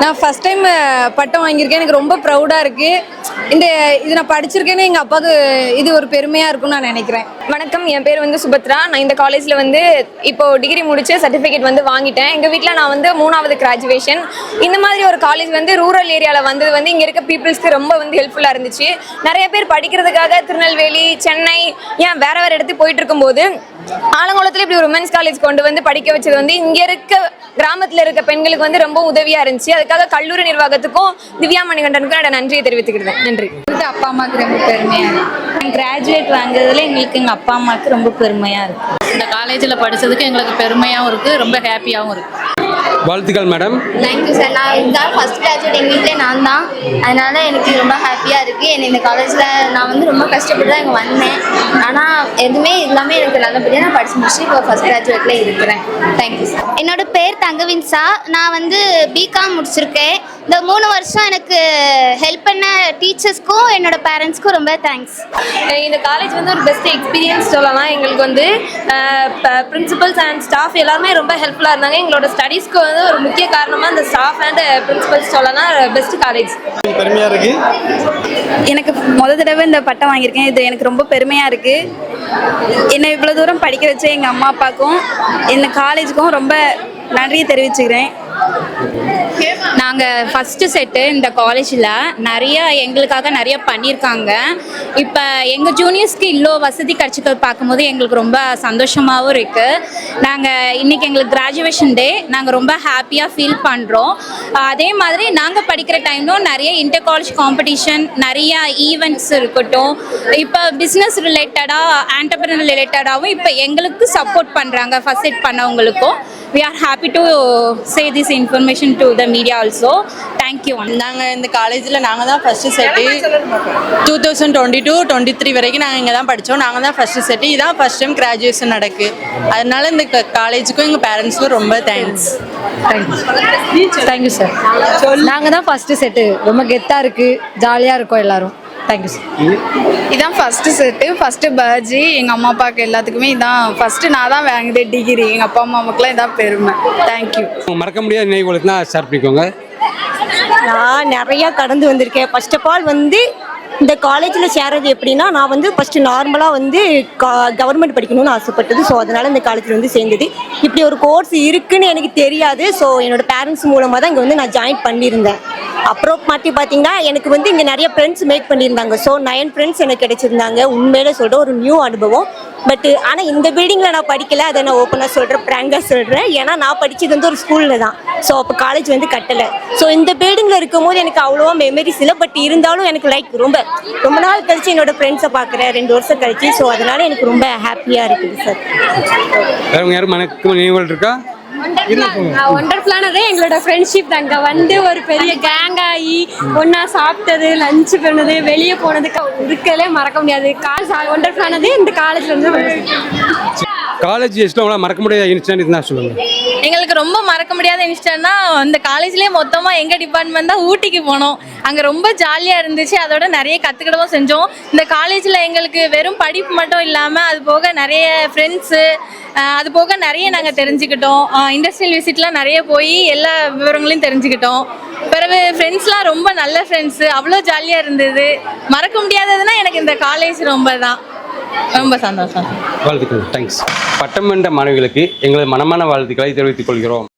நான் first time பட்டம் வாங்கியிருக்கேன். எனக்கு ரொம்ப ப்ரௌடாக இருக்குது இந்த இது நான் படிச்சிருக்கேன்னு எங்கள் அப்பாவுக்கு இது ஒரு பெருமையாக இருக்கும்னு நான் நினைக்கிறேன். வணக்கம். என் பேர் வந்து சுபத்ரா. நான் இந்த காலேஜில் வந்து இப்போ டிகிரி முடித்து சர்டிஃபிகேட் வந்து வாங்கிட்டேன். எங்கள் வீட்டில் நான் வந்து மூணாவது கிராஜுவேஷன் இந்த மாதிரி ஒரு காலேஜ் வந்து ரூரல் ஏரியாவில் வந்தது வந்து இங்கே இருக்க பீப்புள்ஸ்க்கு ரொம்ப வந்து ஹெல்ப்ஃபுல்லாக இருந்துச்சு. நிறைய பேர் படிக்கிறதுக்காக திருநெல்வேலி சென்னை ஏன் வேறு வேறு இடத்துக்கு போயிட்டு இருக்கும்போது ஆலங்குளத்தில் இப்படி ஒரு உமன்ஸ் காலேஜ் கொண்டு வந்து படிக்க வச்சது வந்து இங்கே இருக்க கிராமத்தில் இருக்க பெண்களுக்கு வந்து ரொம்ப உதவியாக இருந்துச்சு. அதுக்காக கல்லூரி நிர்வாகத்துக்கும் திவ்யா மணிகண்டனுக்கும் என்னோட நன்றியை தெரிவித்துக்கிறேன் நன்றி. வந்து அப்பா அம்மாவுக்கு ரொம்ப பெருமையாக இருக்குது கிராஜுவேட் வாங்குறதுல எங்களுக்கு எங்கள் அப்பா அம்மாவுக்கு ரொம்ப பெருமையாக இருக்குது இந்த காலேஜில் படித்ததுக்கு எங்களுக்கு பெருமையாகவும் இருக்குது ரொம்ப ஹாப்பியாகவும் இருக்குது வாழ்த்துக்கள் மேடம் தேங்க்யூ சார் நான் இதுதான் ஃபஸ்ட் கிராஜுவேட் எங்கள் வீட்டிலே நான் தான் அதனால எனக்கு ரொம்ப ஹாப்பியாக இருக்குது என்னை இந்த காலேஜில் நான் வந்து ரொம்ப கஷ்டப்பட்டு தான் இங்கே வந்தேன். ஆனால் எதுவுமே இல்லாமல் எனக்கு நல்லபடியாக நான் படிச்சு முடிச்சு இப்போ ஃபஸ்ட் கிராஜுவேட்டில் இருக்கிறேன். தேங்க்யூ சார் என்னோட பேர் தங்கவின்சா. நான் வந்து பிகாம் முடிச்சிருக்கேன். இந்த மூணு வருஷம் எனக்கு ஹெல்ப் பண்ண டீச்சர்ஸ்க்கும் என்னோட பேரண்ட்ஸ்க்கும் ரொம்ப தேங்க்ஸ் இந்த காலேஜ் வந்து ஒரு பெஸ்ட் எக்ஸ்பீரியன்ஸ் சொல்லலாம். எங்களுக்கு வந்து பிரின்சிபல்ஸ் அண்ட் ஸ்டாஃப் எல்லாருமே ரொம்ப ஹெல்ப்ஃபுல்லாக இருந்தாங்க. எங்களோட ஸ்டடீஸ்க்கு வந்து ஒரு முக்கிய காரணமாக இந்த ஸ்டாஃப் அண்ட் பிரின்சிபல்ஸ் சொல்லலாம். பெஸ்ட் காலேஜ் பெருமையாக இருக்கு? எனக்கு முத தடவை இந்த பட்டம் வாங்கியிருக்கேன். இது எனக்கு ரொம்ப பெருமையாக இருக்குது என்னை இவ்வளோ தூரம் படிக்க வச்ச எங்கள் அம்மா அப்பாவுக்கும் என்ன காலேஜுக்கும் ரொம்ப நன்றியை தெரிவிச்சுக்கிறேன். நாங்கள் ஃபஸ்ட்டு செட்டு இந்த காலேஜில் நிறைய எங்களுக்காக நிறைய பண்ணியிருக்காங்க. இப்போ எங்கள் ஜூனியர்ஸ்க்கு இவ்வளோ வசதி கிடச்சிக்க பார்க்கும்போது எங்களுக்கு ரொம்ப சந்தோஷமாகவும் இருக்குது நாங்கள் இன்றைக்கி எங்களுக்கு கிராஜுவேஷன் டே நாங்கள் ரொம்ப ஹாப்பியாக ஃபீல் பண்ணுறோம் அதே மாதிரி நாங்கள் படிக்கிற டைம்லும் நிறைய இன்டர் காலேஜ் காம்படிஷன் நிறைய ஈவெண்ட்ஸ் இருக்கட்டும். இப்போ பிஸ்னஸ் ரிலேட்டடாக ஆண்டர்பிரினர் ரிலேட்டடாகவும் இப்போ எங்களுக்கு சப்போர்ட் பண்ணுறாங்க first set பண்ணவங்களுக்கும். We are happy to say this information to the media also thank you நாங்கள் இந்த காலேஜில் நாங்கள் தான் first set two thousand twenty two twenty three வரைக்கும் நாங்கள் இங்கே தான் படித்தோம் நாங்கள் தான் ஃபஸ்ட்டு செட்டு இதான் ஃபஸ்ட் டைம் கிராஜுவேஷன் நடக்கு. அதனால இந்த காலேஜுக்கும் எங்கள் பேரண்ட்ஸ்க்கும் ரொம்ப தேங்க்ஸ் தேங்க்யூ சார் நாங்கள் தான் ஃபஸ்ட்டு செட்டு ரொம்ப கெத்தாக இருக்குது ஜாலியாக இருக்கோம் எல்லாரும். தேங்க்யூ சார் இதான் ஃபஸ்ட்டு செட்டு ஃபஸ்ட்டு பேர்ஜி எங்கள் அம்மா அப்பாவுக்கு எல்லாத்துக்குமே இதான் ஃபஸ்ட்டு நான் தான் வாங்குதே டிகிரி எங்கள் அப்பா அம்மாவுக்குலாம் இதான் பெருமை. தேங்க்யூ மறக்க முடியாத நினைவுகளுக்கு தான் ஷேர் பண்ணிக்கோங்க. நான் நிறையா கடந்து வந்திருக்கேன். ஃபர்ஸ்ட் ஆஃப் ஆல் வந்து இந்த காலேஜில் சேர்றது எப்படின்னா நான் வந்து ஃபஸ்ட்டு நார்மலாக வந்து கவர்மெண்ட் படிக்கணும்னு ஆசைப்பட்டது. ஸோ அதனால் இந்த காலேஜில் வந்து சேர்ந்தது. இப்படி ஒரு கோர்ஸ் இருக்குன்னு எனக்கு தெரியாது. ஸோ என்னோட பேரண்ட்ஸ் மூலமாக தான் இங்கே வந்து நான் ஜாயின் பண்ணியிருந்தேன். அப்புறம் மாற்றி பார்த்தீங்கன்னா எனக்கு வந்து இங்கே நிறைய ஃப்ரெண்ட்ஸ் மேக் பண்ணியிருந்தாங்க. ஸோ நயன் ஃப்ரெண்ட்ஸ் எனக்கு கிடைச்சிருந்தாங்க. உண்மையில சொல்கிற ஒரு நியூ அனுபவம். பட் ஆனால் இந்த பில்டிங்கில் நான் படிக்கல. அதை நான் ஓப்பனாக சொல்கிறேன் ப்ராங்காக சொல்கிறேன் ஏன்னா நான் படித்தது வந்து ஒரு ஸ்கூலில் தான். ஸோ அப்போ காலேஜ் வந்து கட்டலை. ஸோ இந்த பில்டிங்கில் இருக்கும்போது எனக்கு அவ்வளோவா மெமரிஸ் இல்லை. பட் இருந்தாலும் எனக்கு லைக் ரொம்ப ரொம்ப நாள் கழிச்சு என்னோட ஃப்ரெண்ட்ஸை பார்க்குறேன் ரெண்டு வருஷம் கழிச்சு. ஸோ அதனால எனக்கு ரொம்ப ஹாப்பியாக இருக்குது சார் வேற யாரும் மறக்க நினைவுகள் இருக்கா? ஒண்டர்ஃபுல்லானதே எங்களோட ஃப்ரெண்ட்ஷிப் தாங்க வந்து ஒரு பெரிய கேங் ஆகி ஒன்றா சாப்பிட்டது லஞ்ச் பண்ணது வெளியே போனது இருக்கலே மறக்க முடியாது. கால் ஒண்டர்ஃபுல்லானதே இந்த காலேஜில் வந்து காலேஜ் டேஸ்ல மறக்க முடியாத இன்சிடென்ட் இருந்தால் சொல்லுங்க. எங்களுக்கு ரொம்ப மறக்க முடியாத இன்ஸ்டன்னா அந்த காலேஜ்லேயே மொத்தமாக எங்கள் டிபார்ட்மெண்ட் தான் ஊட்டிக்கு போனோம். அங்கே ரொம்ப ஜாலியாக இருந்துச்சு. அதோட நிறைய கற்றுக்கிடவும் செஞ்சோம். இந்த காலேஜில் எங்களுக்கு வெறும் படிப்பு மட்டும் இல்லாமல் அது போக நிறைய ஃப்ரெண்ட்ஸு அது போக நிறைய நாங்கள் தெரிஞ்சுக்கிட்டோம். இண்டஸ்ட்ரியல் விசிட்லாம் நிறைய போய் எல்லா விவரங்களையும் தெரிஞ்சுக்கிட்டோம். பிறகு ஃப்ரெண்ட்ஸ்லாம் ரொம்ப நல்ல ஃப்ரெண்ட்ஸு அவ்வளோ ஜாலியாக இருந்தது. மறக்க முடியாததுன்னா எனக்கு இந்த காலேஜ் ரொம்ப தான் ரொம்ப சந்தோஷம். வாழ்த்துக்கள். தேங்க்ஸ் பட்டம் வென்ற மாணவிகளுக்கு எங்களது மனமான வாழ்த்துக்களை தெரிவித்துக் கொள்கிறோம்.